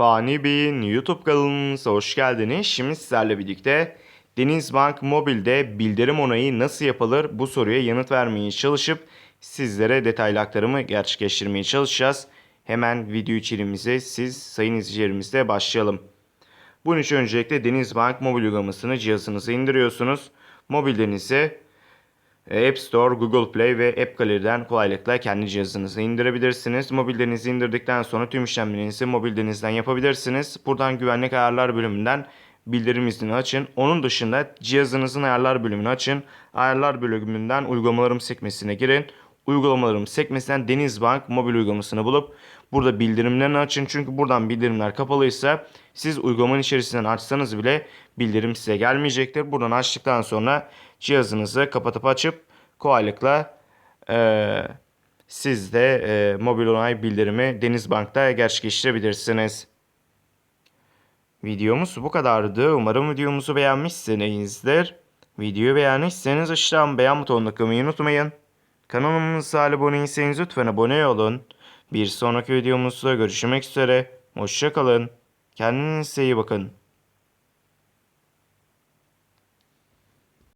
Fani Bey'in YouTube kanalımıza hoş geldiniz. Şimdi sizlerle birlikte Denizbank Mobil'de bildirim onayı nasıl yapılır bu soruya yanıt vermeye çalışıp sizlere detaylı aktarımı gerçekleştirmeye çalışacağız. Hemen video içeriğimize siz sayın izleyicilerimizle başlayalım. Bunun için öncelikle Denizbank mobil uygulamasını cihazınıza indiriyorsunuz. Mobillerinizi e, App Store, Google Play ve App Gallery'den kolaylıkla kendi cihazınıza indirebilirsiniz. Mobillerinizi indirdikten sonra tüm işlemlerinizi mobildenizden yapabilirsiniz. Buradan güvenlik ayarlar bölümünden bildirim iznini açın. Onun dışında cihazınızın ayarlar bölümünü açın. Ayarlar bölümünden uygulamalarım sekmesine girin. Uygulamalarım sekmesinden Denizbank mobil uygulamasını bulup burada bildirimlerini açın. Çünkü buradan bildirimler kapalıysa siz uygulamanın içerisinden açsanız bile bildirim size gelmeyecektir. Buradan açtıktan sonra cihazınızı kapatıp açıp kolaylıkla eee siz de eee, mobil onay bildirimi Denizbank'ta gerçekleştirebilirsiniz. Videomuz bu kadardı. Umarım videomuzu beğenmişsinizdir. Videoyu beğenmişseniz aşağıdan beğen butonuna tıklamayı unutmayın. Kanalımıza abone değilseniz lütfen abone olun. Bir sonraki videomuzda görüşmek üzere. Hoşçakalın. Kendinize iyi bakın.